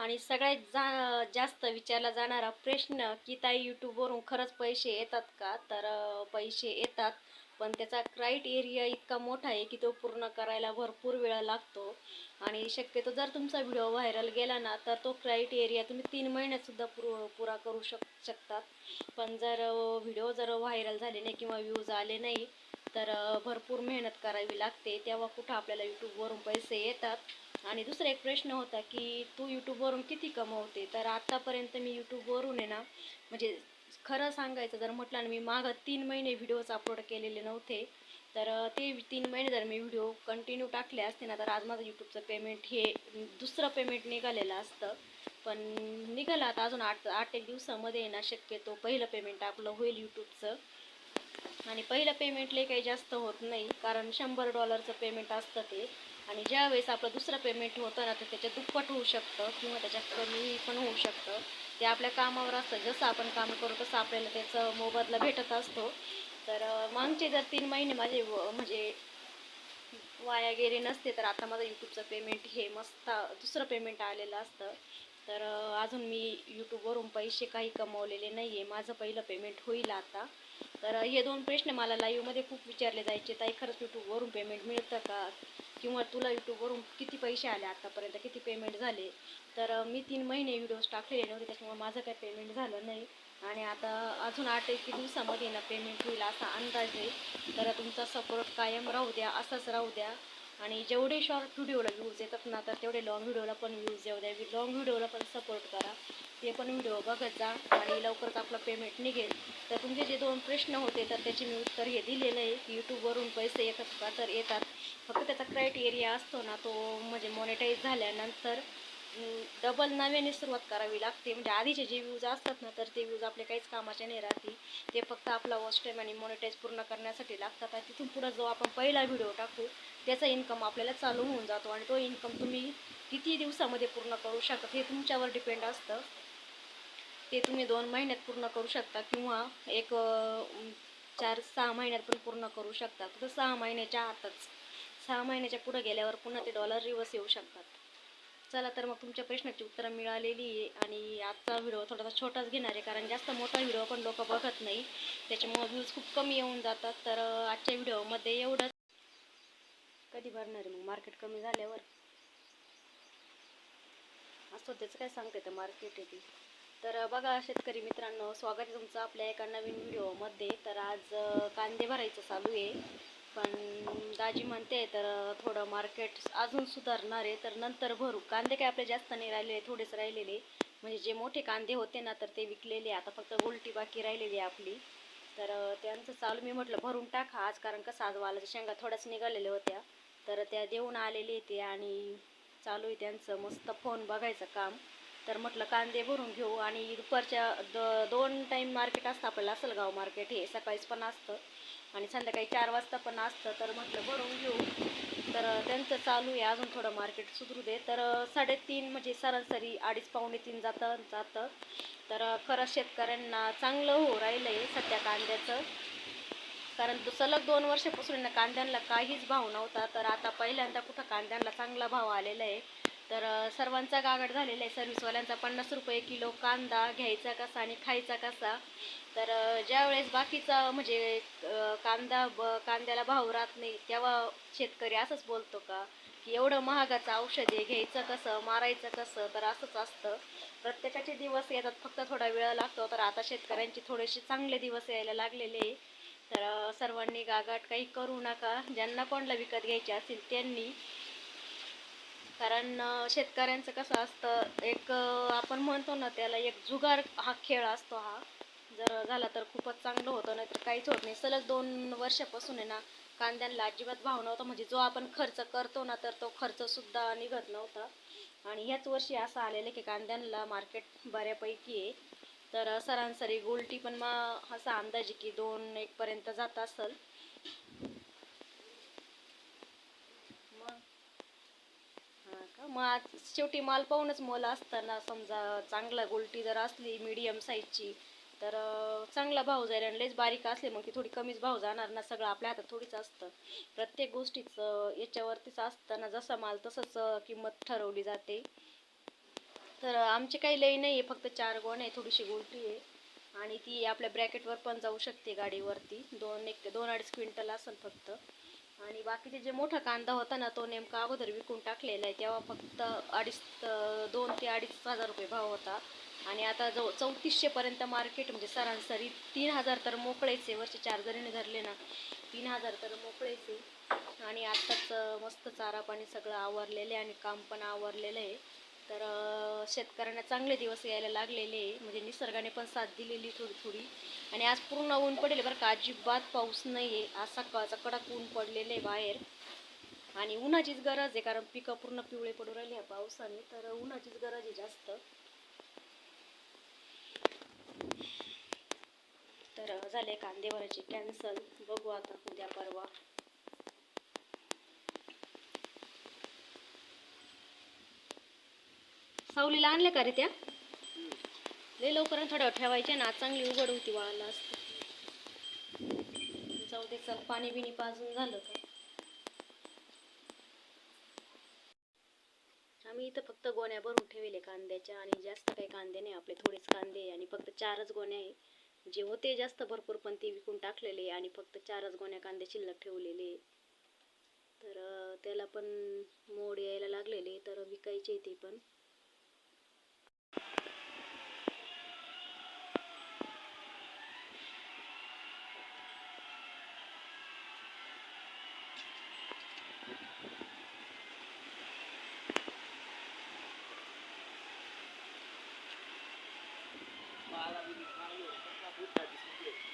आणि सगळ्यात जा जास्त विचारला जाणारा प्रश्न की ताई यूट्यूबवरून खरंच पैसे येतात का? तर पैसे येतात पण त्याचा क्राईटेरिया इतका मोठा आहे की तो पूर्ण करायला भरपूर वेळ लागतो. आणि शक्यतो जर तुमचा व्हिडिओ व्हायरल गेला ना तर तो क्राईटेरिया तुम्ही तीन महिन्यातसुद्धा पुर पुरा करू शक शकतात. पण जर व्हिडिओ जर व्हायरल झाले नाही किंवा व्ह्यूज आले नाही तर भरपूर मेहनत करावी लागते. तेव्हा कुठं आपल्याला यूट्यूबवरून पैसे येतात? आणि दुसरा एक प्रश्न होता की तू यूट्यूबवरून किती कमवते? तर आत्तापर्यंत मी यूट्यूबवरून आहे ना म्हणजे खरं सांगायचं जर म्हटलं ना मी मागं तीन महिने व्हिडिओज अपलोड केलेले नव्हते तर ते तीन महिने जर मी व्हिडिओ कंटिन्यू टाकले असते ना तर आज माझं यूट्यूबचं पेमेंट हे दुसरं पेमेंट निघालेलं असतं. पण निघालं आता अजून आठ आठ एक दिवसामध्ये ना शक्यतो पहिलं पेमेंट आपलं होईल यूट्यूबचं आणि पहिलं पेमेंटले काही जास्त होत नाही कारण शंभर डॉलरचं पेमेंट असतं ते. आणि ज्यावेळेस आपलं दुसरं पेमेंट होतं ना तर त्याच्या दुप्पट होऊ शकतं किंवा त्याच्या कमी पण होऊ शकतं. ते आपल्या कामावर असतं. जसं आपण काम करू तसं आपल्याला त्याचं मोबदला भेटत असतो. तर मागचे जर तीन महिने माझे व- म्हणजे वाया गेले नसते तर आता माझं यूट्यूबचं पेमेंट हे मस्त दुसरं पेमेंट आलेलं असतं. तर अजून मी यूट्यूबवरून पैसे काही कमवलेले नाही आहे माझं पहिलं पेमेंट होईल आता. तर हे दोन प्रश्न मला लाईव्हमध्ये खूप विचारले जायचे. ताई खरंच यूट्यूबवरून पेमेंट मिळतं का? किंवा तुला यूट्यूबवरून किती पैसे आले आत्तापर्यंत किती पेमेंट झाले? तर मी तीन महिने व्हिडिओज टाकलेले नव्हते. त्याच्यामुळे माझं काही पेमेंट झालं नाही. आणि आता अजून आठ एक दिवसामध्ये ना पेमेंट होईल असा अंदाज आहे. तर तुमचा सपोर्ट कायम राहू द्या. असंच राहू द्या. आणि जेवढे शॉर्ट व्हिडिओला व्ह्यूज येतात ना तर तेवढे लॉंग व्हिडिओला पण व्ह्यूज येऊ द्या. लॉंग व्हिडिओला पण सपोर्ट करा. ते पण व्हिडिओ बघत जा आणि लवकरच आपलं पेमेंट निघेल. तर तुमचे जे दोन प्रश्न होते तर त्याचे मी उत्तर हे दिलेलं आहे की यूट्यूबवरून पैसे येतात का? तर येतात. फक्त त्याचा क्रायटेरिया असतो ना तो म्हणजे मॉनिटाईज झाल्यानंतर डबल नव्याने सुरुवात करावी लागते. म्हणजे आधीचे जे व्ह्यूज असतात ना तर ते व्ह्यूज आपले काहीच कामाचे नाही राहते. ते फक्त आपला वॉच टाईम आणि मॉनिटाईज पूर्ण करण्यासाठी लागतात. आणि तिथून पुढं जो आपण पहिला व्हिडिओ टाकू. त्याचा इन्कम आपल्याला चालू होऊन जातो आणि तो इन्कम तुम्ही किती दिवसामध्ये पूर्ण करू शकता हे तुमच्यावर डिपेंड असतं. ते तुम्ही दोन महिन्यात पूर्ण करू शकता किंवा एक चार सहा महिन्यात पण पूर्ण करू शकता. तर सहा महिन्याच्या आतच सहा महिन्याच्या पुढे गेल्यावर पुन्हा ते डॉलर रिवर्स येऊ शकतात. चला तर मग तुमच्या प्रश्नाची उत्तरं मिळालेली आहे आणि आजचा व्हिडिओ थोडासा छोटाच घेणार आहे कारण जास्त मोठा व्हिडिओ पण लोक बघत नाही. त्याच्यामुळे व्ह्यूज खूप कमी येऊन जातात. तर आजच्या व्हिडिओमध्ये एवढंच. कधी भरणार आहे मग? मार्केट कमी झाल्यावर? असतो त्याचं काय सांगते तर मार्केट आहे ती. तर बघा शेतकरी मित्रांनो स्वागत आहे तुमचं आपल्या एका नवीन व्हिडिओमध्ये. तर आज कांदे भरायचं चालू आहे. पण दाजी म्हणते तर थोडं मार्केट अजून सुधारणार आहे. तर नंतर भरू. कांदे काय आपले जास्त नाही राहिलेले थोडेच राहिलेले. म्हणजे जे मोठे कांदे होते ना तर ते विकलेले. आता फक्त गोलटी बाकी राहिलेली आहे आपली. तर त्यांचं चालू मी म्हटलं भरून टाका. आज कारण कसं आज वालाच्या शेंगा थोड्याच निघालेल्या होत्या. तर त्या देऊन आलेले ते आणि चालू आहे त्यांचं मस्त फोन बघायचं काम. तर म्हटलं कांदे भरून घेऊ आणि दुपारच्या द दोन टाईम मार्केट असतं आपल्याला गाव मार्केट हे. सकाळीच पण असतं आणि संध्याकाळी चार वाजता पण असतं. तर म्हटलं भरून घेऊ. तर त्यांचं चालू आहे. अजून थोडं मार्केट सुधरू दे. तर साडेतीन म्हणजे सरासरी अडीच पावणे तीन जातं जातं. तर खरंच शेतकऱ्यांना चांगलं हो राहिलं आहे सध्या कांद्याचं. कारण तो सलग दोन वर्षापासून कांद्यांना काहीच भाव नव्हता. तर आता पहिल्यांदा कुठं कांद्यांना चांगला भाव आलेला आहे. तर सर्वांचा गागड झालेला आहे. सर्व्हिसवाल्यांचा पन्नास रुपये किलो कांदा घ्यायचा कसा आणि खायचा कसा? तर ज्यावेळेस बाकीचा म्हणजे कांदा ब कांद्याला भाव राहत नाही तेव्हा शेतकरी असंच बोलतो का की एवढं महागाचं औषध आहे घ्यायचं कसं मारायचं कसं? तर असंच असतं. प्रत्येकाचे दिवस येतात फक्त थोडा वेळ लागतो. तर आता शेतकऱ्यांचे थोडेसे चांगले दिवस यायला लागलेले आहे. सर्वांनी गागाट काही करू नका. ज्यांना कोणाला विकत घ्यायचे असतील त्यांनी. कारण शेतकऱ्यांचं कसं असतं एक आपण म्हणतो ना त्याला एक जुगार हा खेळ असतो हा. जर झाला तर खूपच चांगलं होतं नाही तर काहीच होत नाही. सलग दोन वर्षापासून आहे ना कांद्यांना अजिबात भाव नव्हता. म्हणजे जो आपण खर्च करतो ना तर तो खर्चसुद्धा निघत नव्हता. आणि ह्याच वर्षी असं आलेलं की कांद्यांना मार्केट बऱ्यापैकी आहे. तर सरासरी गोल्टी पण मग असा अंदाजे की दोन एक पर्यंत जात असेल. मग हा का? मग आज शेवटी माल पाहूनच मोल असताना समजा चांगला गोल्टी जर असली मीडियम साईजची तर चांगला भाव जाईल आणि लयच बारीक असले मग ती थोडी कमीच भाव जाणार ना? सगळं आपल्या हातात थोडीच असतं. प्रत्येक गोष्टीचं याच्यावरतीच असताना जसा माल तसंच किंमत ठरवली जाते. तर आमचे काही लई नाही आहे फक्त चार गोण आहे थोडीशी गोलटी आहे. आणि ती आपल्या ब्रॅकेटवर पण जाऊ शकते गाडीवरती. दोन एक दोन अडीच क्विंटल असेल फक्त. आणि बाकीचे जे मोठा कांदा होता ना तो नेमका अगोदर विकून टाकलेला आहे. तेव्हा फक्त अडीच दोन ते अडीच हजार रुपये भाव होता. आणि आता जवळ चौतीसशेपर्यंत मार्केट म्हणजे सरासरी तीन हजार तर मोकळेच आहे. चार जरीने धरले ना तीन हजार तर मोकळेच आहे. आणि आत्ताच मस्त चारा पाणी सगळं आवरलेलं आहे आणि काम पण आवरलेलं आहे. तर शेतकऱ्यांना चांगले दिवस यायला लागलेले आहे. म्हणजे निसर्गाने पण साथ दिलेली थोडी थोडी. आणि आज पूर्ण ऊन पडेल बरं का? अजिबात पाऊस नाही आहे आज सकाळचा कडक ऊन पडलेलं आहे बाहेर. आणि उन्हाचीच गरज आहे कारण पिकं पूर्ण पिवळे पडू राहिले ह्या पावसाने. तर उन्हाचीच गरज आहे जास्त. तर झाले कांदे भरायचे. कॅन्सल बघू आता उद्या परवा. सावलीला आणल्या का रे त्या? लई लवकर थोड्या ठेवायच्या ना आज चांगली उघड होती वाळला असते. जाऊ दे चल पाणी बिणी पाजून झालं का? आम्ही इथं फक्त गोण्या भरून ठेवले कांद्याच्या आणि जास्त काही कांदे नाही आपले थोडेच कांदे आहे आणि फक्त चारच गोण्या आहे. जे होते जास्त भरपूर पण ते विकून टाकलेले आणि फक्त चारच गोण्या कांदे शिल्लक ठेवलेले तर त्याला पण मोड यायला लागलेले तर विकायचे ते पण. Fala, menino, Maio. Tá com a puta